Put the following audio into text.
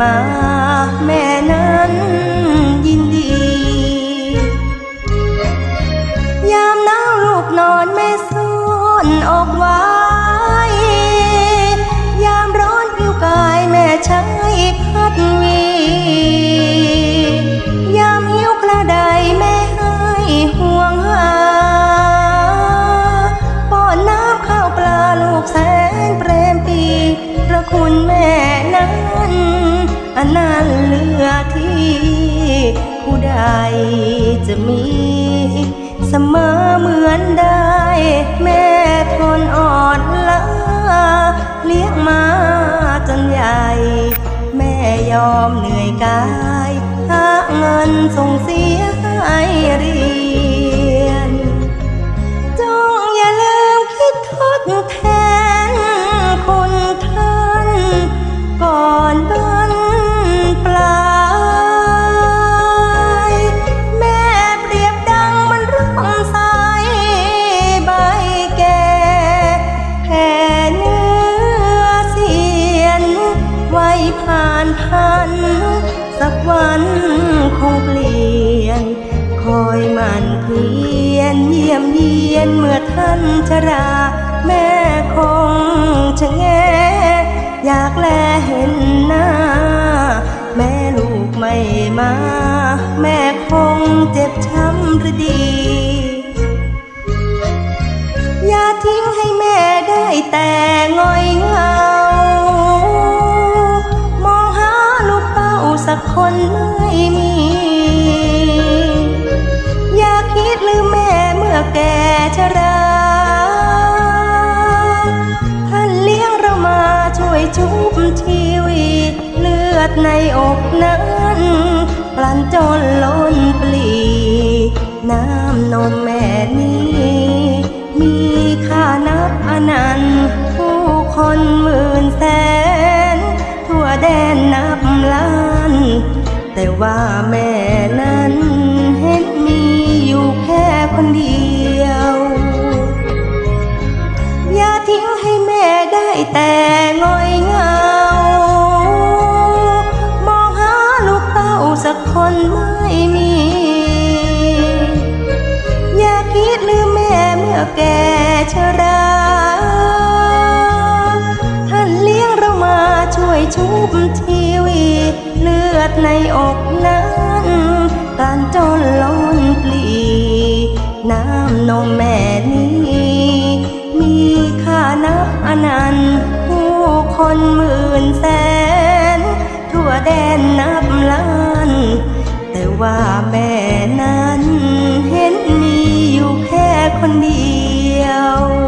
มาแม่นั้นยินดี ยามหนาวลูกนอนแม่ซ่อนอกไว้ ยามร้อนผิวกายแม่ใช้พัดวี ยามหิวกระไดแม่ให้ห่วงหาป้อนน้ำข้าวปลาลูกแสนเปรมปีพระคุณแม่นั้น อันนั้นเหลือที่ผู้ใดจะมี เสมอเหมือนได้ แม่ทนอ่อนล้าเลี้ยงมาจนใหญ่ แม่ยอมเหนื่อยกายหาเงินส่งเสียให้เรีย ท่านชรา แม่คงชะแงอยากแลเห็นหน้า แม่ลูกไม่มา แม่คงเจ็บช้ำหรือดี อย่าทิ้งให้แม่ได้แต่งอยเหงามองหาลูกเต้าสักคนไม่มี อดในอกนั้นปลันจนล้นปลี น้ำนมแม่นี้ มีค่านับอนันต์ผู้คนหมื่นแสน ทั่วแดนนับล้าน แต่ว่าแม่นั้นเห็นมีอยู่แค่คนเดียว อย่าทิ้งให้แม่ได้แต่ แก่ชรา ท่านเลี้ยงเรามาช่วยชุบชีวิตเลือดในอกนั้นการจนล้นปลี น้ำนมแม่นี้ มีค่านับอนันต์ผู้คนหมื่นแสน theo